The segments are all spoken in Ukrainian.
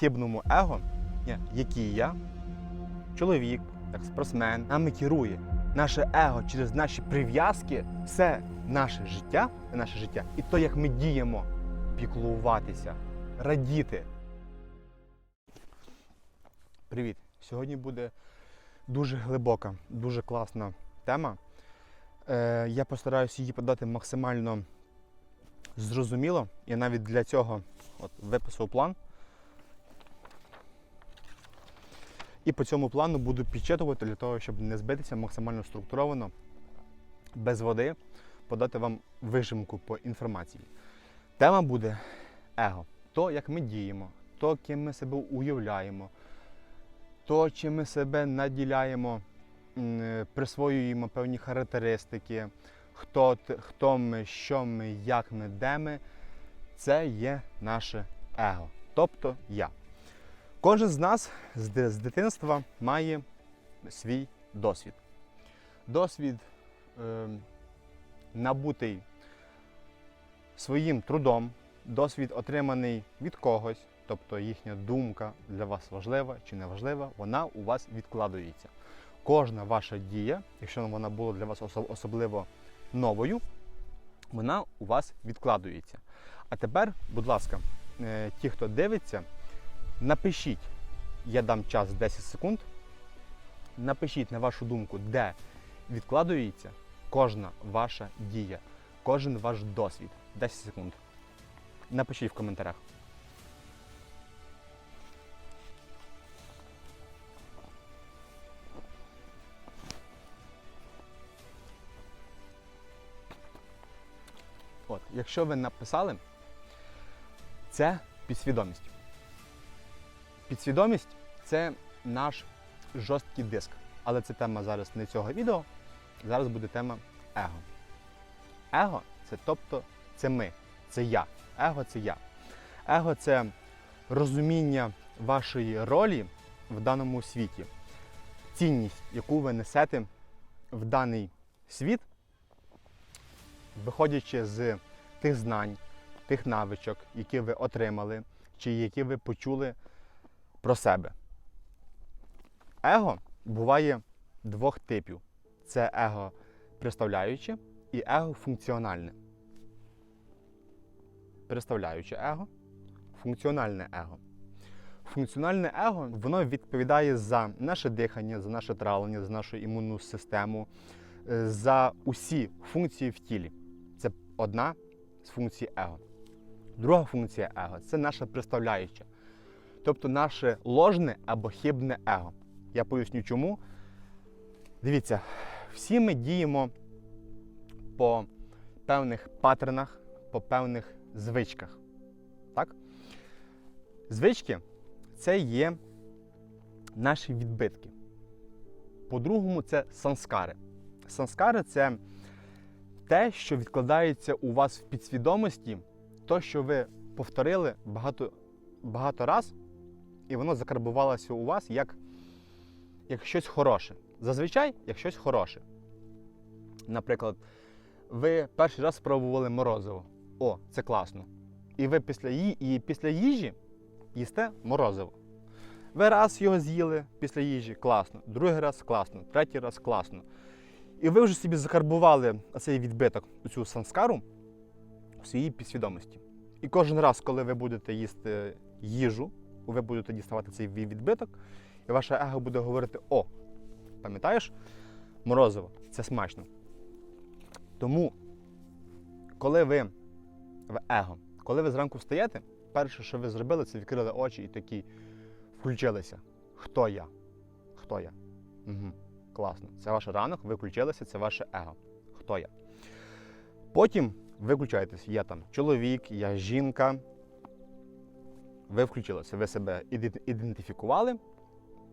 хибному его, який я, чоловік, як спортсмен, нами керує. Наше его через наші прив'язки, все наше життя, наше життя, і то, як ми діємо, піклуватися, радіти. Привіт! Сьогодні буде дуже глибока, дуже класна тема. Е, я постараюся її подати максимально зрозуміло. Я навіть для цього от, виписав план. І по цьому плану буду підчитувати для того, щоб не збитися максимально структуровано, без води, подати вам вижимку по інформації. Тема буде его. То, як ми діємо, то, ким ми себе уявляємо, то, чим ми себе наділяємо, е, присвоюємо певні характеристики, хто, хто ми, що ми, як ми, де ми, це є наше его, тобто я. Кожен з нас з, дитинства має свій досвід. Досвід е, набутий своїм трудом, досвід отриманий від когось, тобто їхня думка для вас важлива чи не важлива, вона у вас відкладується. Кожна ваша дія, якщо вона була для вас особливо новою, вона у вас відкладується. А тепер, будь ласка, е, ті, хто дивиться, напишіть, я дам час 10 секунд. Напишіть на вашу думку, де відкладується кожна ваша дія, кожен ваш досвід. 10 секунд. Напишіть в коментарях. От, якщо ви написали, це підсвідомість. Підсвідомість це наш жорсткий диск. Але це тема зараз не цього відео. Зараз буде тема его. Его це тобто це ми, це я. Его це я. Его це розуміння вашої ролі в даному світі, цінність, яку ви несете в даний світ, виходячи з тих знань, тих навичок, які ви отримали, чи які ви почули про себе. Его буває двох типів: це его представляюче і его функціональне. Представляюче его, функціональне его. Функціональне его воно відповідає за наше дихання, за наше травлення, за нашу імунну систему, е, за усі функції в тілі. Це одна з функцій его. Друга функція его це наша представляюча тобто наше ложне або хибне его. Я поясню чому. Дивіться, всі ми діємо по певних паттернах, по певних звичках. Так? Звички це є наші відбитки. По-другому, це санскари. Санскари це те, що відкладається у вас в підсвідомості, то, що ви повторили багато, багато раз, і воно закарбувалося у вас як, як щось хороше. Зазвичай як щось хороше. Наприклад, ви перший раз спробували морозиво. О, це класно. І ви після, ї... і після їжі їсте морозиво. Ви раз його з'їли після їжі класно, другий раз класно, третій раз класно. І ви вже собі закарбували цей відбиток, цю санскару у своїй підсвідомості. І кожен раз, коли ви будете їсти їжу, ви будете діставати цей відбиток, і ваше его буде говорити: О, пам'ятаєш, морозиво, це смачно. Тому, коли ви в его, коли ви зранку встаєте, перше, що ви зробили, це відкрили очі і такі включилися. Хто я? Хто я? Угу. Класно. Це ваш ранок, ви включилися, це ваше его. Хто я? Потім ви включаєтесь, я там чоловік, я жінка. Ви включилися, ви себе ідентифікували.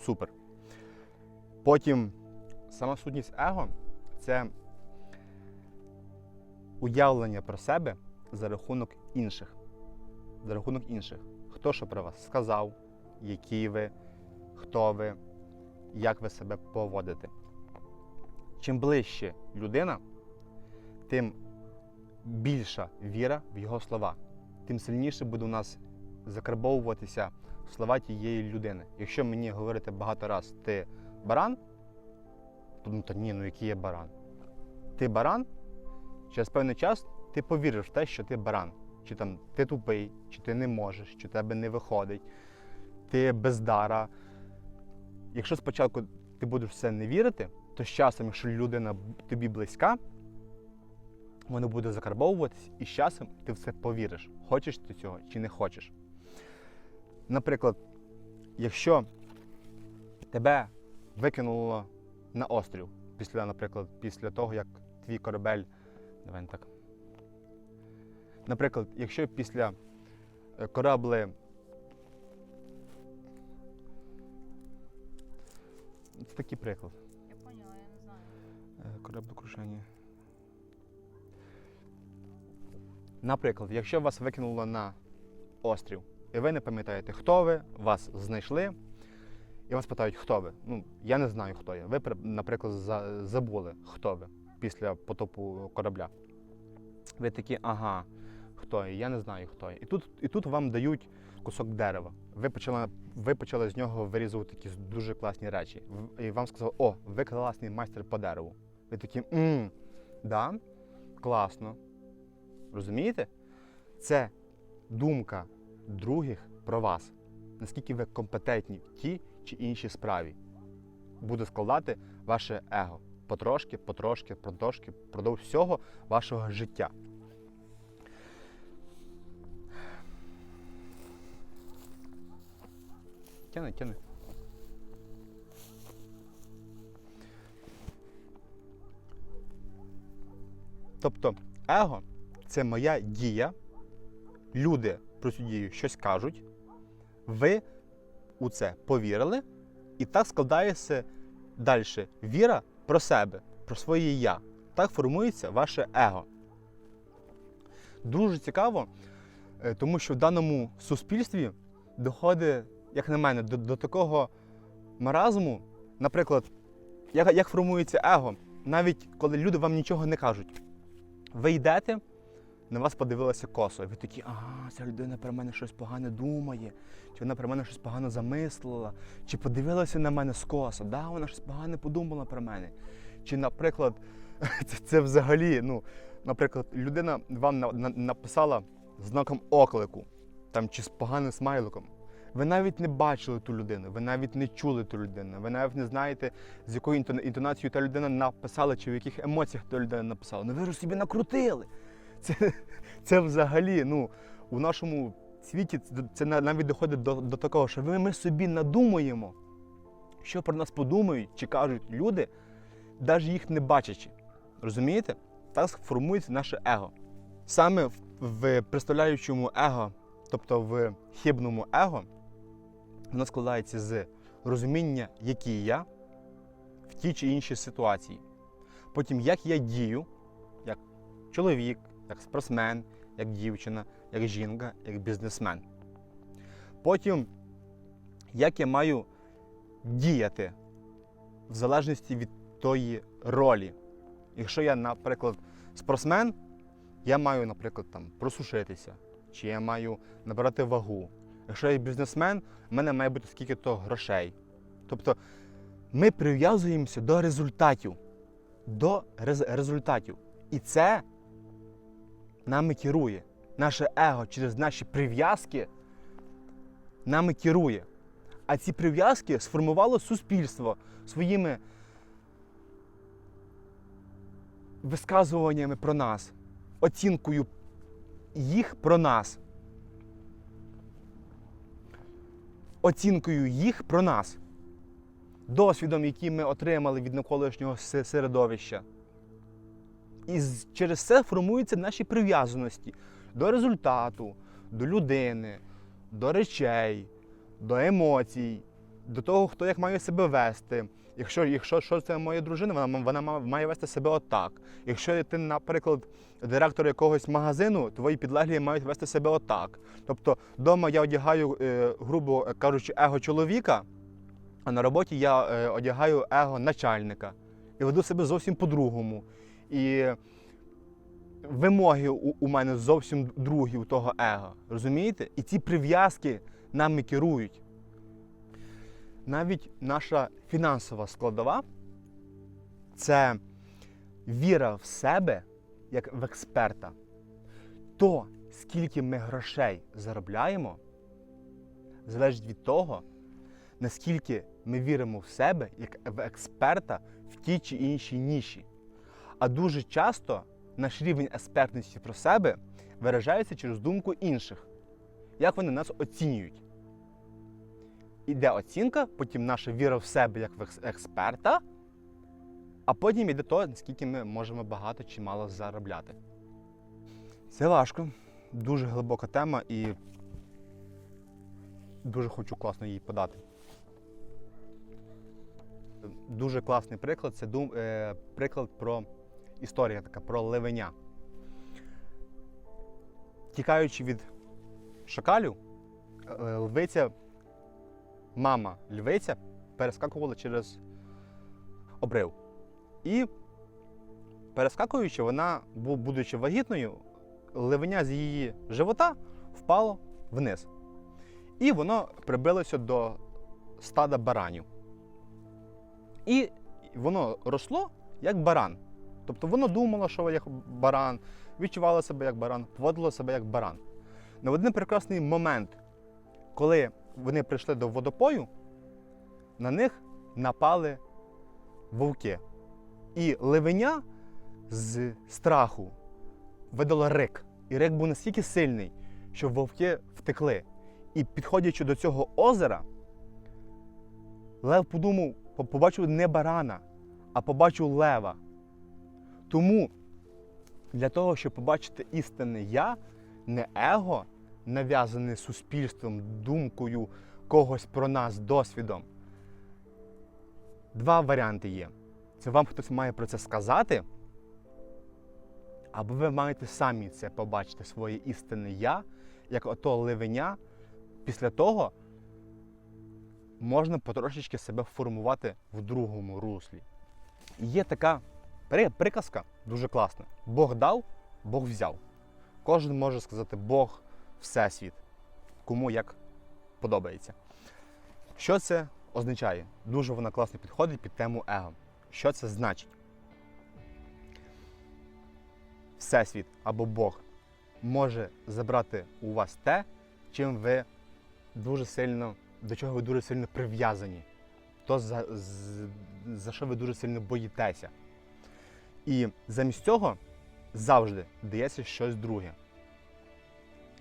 Супер. Потім сама сутність его це уявлення про себе за рахунок інших. За рахунок інших. Хто що про вас сказав, які ви, хто ви, як ви себе поводите. Чим ближче людина, тим більша віра в його слова, тим сильніше буде у нас закарбовуватися слова тієї людини. Якщо мені говорити багато раз ти баран, то ну та ні, ну який я баран? Ти баран, через певний час ти повіриш в те, що ти баран. Чи там ти тупий, чи ти не можеш, чи тебе не виходить, ти бездара. Якщо спочатку ти будеш в це не вірити, то з часом, якщо людина тобі близька, воно буде закарбовуватись, і з часом ти в це повіриш, хочеш ти цього чи не хочеш. Наприклад, якщо тебе викинуло на острів після, наприклад, після того, як твій корабель. Давай не так. Наприклад, якщо після е, корабли. Це такий приклад. Я поняла, я не знаю. Е, Кораблокрушення. Наприклад, якщо вас викинуло на острів, і ви не пам'ятаєте, хто ви, вас знайшли, і вас питають, хто ви. Ну, я не знаю, хто я. Ви, наприклад, забули, хто ви після потопу корабля. Ви такі, ага, хто я? Я не знаю, хто я. І тут, і тут вам дають кусок дерева. Ви почали, ви почали з нього вирізувати якісь дуже класні речі. І вам сказали, о, ви класний майстер по дереву. Ви такі, мм, да, класно. Розумієте? Це думка других про вас. Наскільки ви компетентні в тій чи іншій справі. Буде складати ваше его. Потрошки, потрошки, потрошки, продовж всього вашого життя. Тяни, тяни. Тобто, его це моя дія. Люди про цю дію щось кажуть. Ви у це повірили, і так складається далі віра про себе, про своє я. Так формується ваше его. Дуже цікаво, е, тому що в даному суспільстві доходить, як на мене, до, до такого маразму, наприклад, як, як формується его, навіть коли люди вам нічого не кажуть. Ви йдете, на вас подивилися косо, і ви такі, ага, ця людина про мене щось погане думає, чи вона про мене щось погано замислила, чи подивилася на мене скосо, да, вона щось погане подумала про мене. Чи, наприклад, це, це взагалі, ну, наприклад, людина вам на, на- написала знаком оклику, там, чи з поганим смайликом. Ви навіть не бачили ту людину, ви навіть не чули ту людину, ви навіть не знаєте, з якою інтонацією та людина написала, чи в яких емоціях та людина написала. Ну ви ж собі накрутили. Це, це взагалі, ну, у нашому світі це, навіть доходить до, до такого, що ми, ми собі надумуємо, що про нас подумають чи кажуть люди, навіть їх не бачачи. Розумієте? Так формується наше его. Саме в, в представляючому его, тобто в хибному его, воно складається з розуміння, який я в тій чи іншій ситуації. Потім, як я дію, як чоловік, як спортсмен, як дівчина, як жінка, як бізнесмен. Потім, як я маю діяти в залежності від тої ролі. Якщо я, наприклад, спортсмен, я маю, наприклад, там, просушитися, чи я маю набирати вагу. Якщо я бізнесмен, в мене має бути скільки-то грошей. Тобто ми прив'язуємося до результатів. До рез- результатів. І це нами керує. Наше его через наші прив'язки нами керує. А ці прив'язки сформувало суспільство своїми висказуваннями про нас, оцінкою їх про нас. Оцінкою їх про нас, досвідом, який ми отримали від навколишнього середовища. І через це формуються наші прив'язаності до результату, до людини, до речей, до емоцій, до того, хто як має себе вести. Якщо, якщо що це моя дружина, вона, вона має вести себе отак. Якщо ти, наприклад, директор якогось магазину, твої підлеглі мають вести себе отак. Тобто, вдома я одягаю, е, грубо кажучи, его чоловіка, а на роботі я е, одягаю его начальника і веду себе зовсім по-другому. І вимоги у, мене зовсім другі у того его. Розумієте? І ці прив'язки нами керують. Навіть наша фінансова складова це віра в себе як в експерта. То, скільки ми грошей заробляємо, залежить від того, наскільки ми віримо в себе як в експерта в тій чи іншій ніші. А дуже часто наш рівень експертності про себе виражається через думку інших, як вони нас оцінюють. Іде оцінка, потім наша віра в себе як в експерта, а потім йде то, наскільки ми можемо багато чи мало заробляти. Це важко, дуже глибока тема і дуже хочу класно її подати. Дуже класний приклад це е, приклад про історія така про ливеня. Тікаючи від шакалів, е, львиця, мама львиця перескакувала через обрив. І перескакуючи, вона, будучи вагітною, ливеня з її живота впало вниз. І воно прибилося до стада баранів. І воно росло як баран. Тобто воно думало, що як баран, відчувало себе як баран, поводило себе як баран. На один прекрасний момент, коли вони прийшли до водопою, на них напали вовки. І ливеня з страху видало рик. І рик був настільки сильний, що вовки втекли. І підходячи до цього озера, Лев подумав, побачив не барана, а побачив лева. Тому для того, щоб побачити істинне я, не его, нав'язане суспільством, думкою когось про нас, досвідом. Два варіанти є. Це вам хтось має про це сказати, або ви маєте самі це побачити, своє істинне я, як ото ливеня. Після того можна потрошечки себе формувати в другому руслі. І Є така приказка дуже класна. Бог дав, Бог взяв. Кожен може сказати Бог, Всесвіт, кому як подобається. Що це означає? Дуже вона класно підходить під тему его. Що це значить? Всесвіт або Бог може забрати у вас те, чим ви дуже сильно, до чого ви дуже сильно прив'язані, то за, за що ви дуже сильно боїтеся. І замість цього завжди дається щось друге.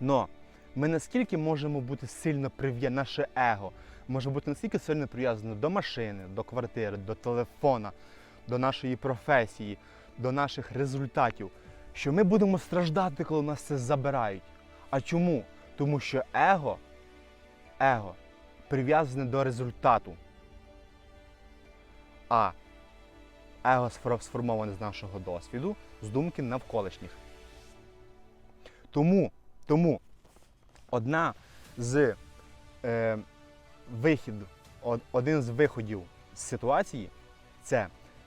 Но ми наскільки можемо бути сильно прив'язані, наше его може бути настільки сильно прив'язане до машини, до квартири, до телефона, до нашої професії, до наших результатів, що ми будемо страждати, коли нас це забирають. А чому? Тому що его, его прив'язане до результату. А его сформоване з нашого досвіду, з думки навколишніх. Тому, тому одна з е, вихід, один з виходів з ситуації це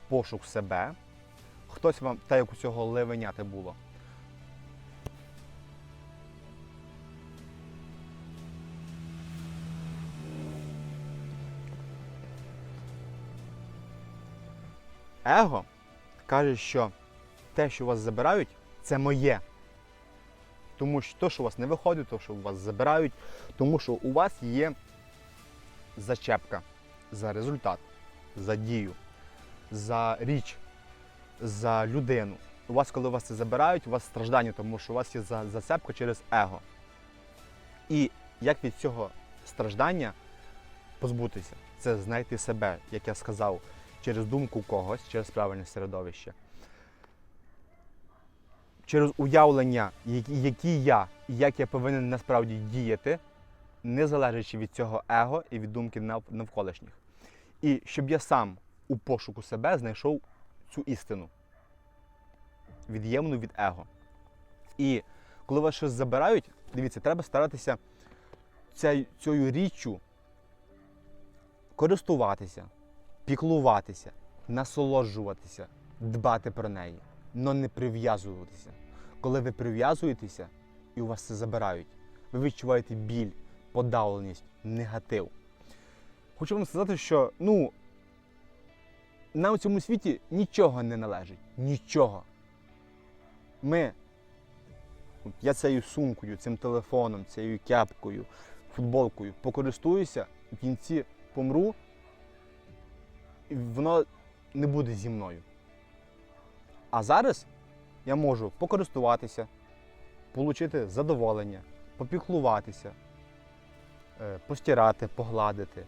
пошук себе. Хтось вам, та як у цього ливеняти було. Его каже, що те, що у вас забирають, це моє. Тому що то, що у вас не виходить, то, що у вас забирають, тому що у вас є зачепка за результат, за дію, за річ, за людину. У вас, коли вас це забирають, у вас страждання, тому що у вас є зацепка через его. І як від цього страждання позбутися? Це знайти себе, як я сказав, через думку когось, через правильне середовище. Через уявлення, які, я і як я повинен насправді діяти, не залежачи від цього его і від думки навколишніх. І щоб я сам у пошуку себе знайшов цю істину, від'ємну від его. І коли вас щось забирають, дивіться, треба старатися цією річчю користуватися, піклуватися, насолоджуватися, дбати про неї, але не прив'язуватися. Коли ви прив'язуєтеся і у вас це забирають, ви відчуваєте біль, подавленість, негатив. Хочу вам сказати, що ну, нам у цьому світі нічого не належить. Нічого. Ми, я цією сумкою, цим телефоном, цією кепкою, футболкою покористуюся, в кінці помру, воно не буде зі мною. А зараз я можу покористуватися, отримати задоволення, попіклуватися, е, постирати, погладити.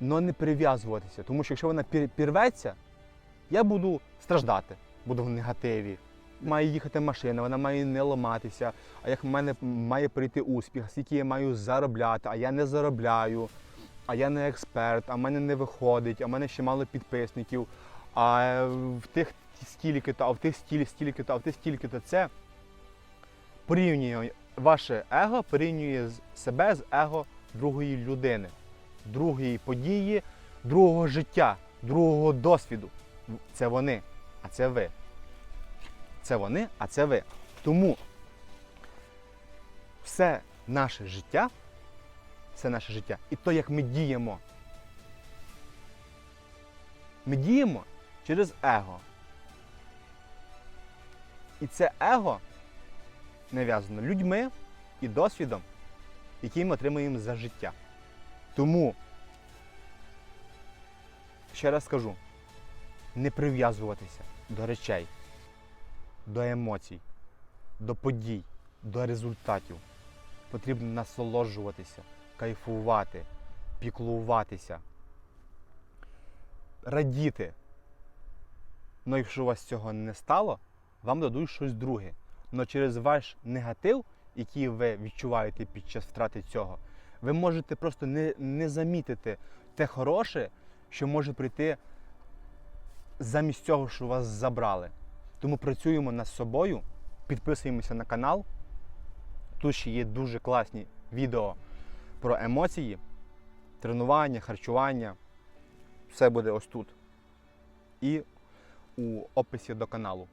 але не прив'язуватися. Тому що якщо вона пір- пірветься, я буду страждати, буду в негативі. Має їхати машина, вона має не ламатися, а як в мене має прийти успіх, скільки я маю заробляти, а я не заробляю, а я не експерт, а в мене не виходить, а в мене ще мало підписників, а в тих стільки-то, а в тих стіль, стільки-то, а в тих стільки-то. Це порівнює ваше его, порівнює себе з его другої людини, другої події, другого життя, другого досвіду. Це вони, а це ви. Це вони, а це ви. Тому все наше життя, все наше життя, і то, як ми діємо. Ми діємо через его. І це его нав'язано людьми і досвідом, який ми отримуємо за життя. Тому, ще раз скажу, не прив'язуватися до речей, до емоцій, до подій, до результатів. Потрібно насолоджуватися, кайфувати, піклуватися, радіти. Ну, якщо у вас цього не стало, вам дадуть щось друге. Але через ваш негатив, який ви відчуваєте під час втрати цього, ви можете просто не, не замітити те хороше, що може прийти замість цього, що вас забрали. Тому працюємо над собою, підписуємося на канал. Тут ще є дуже класні відео про емоції, тренування, харчування. Все буде ось тут. І у описі до каналу.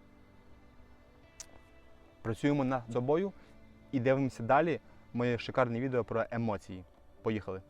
Працюємо над собою і дивимося далі моє шикарне відео про емоції. Поїхали!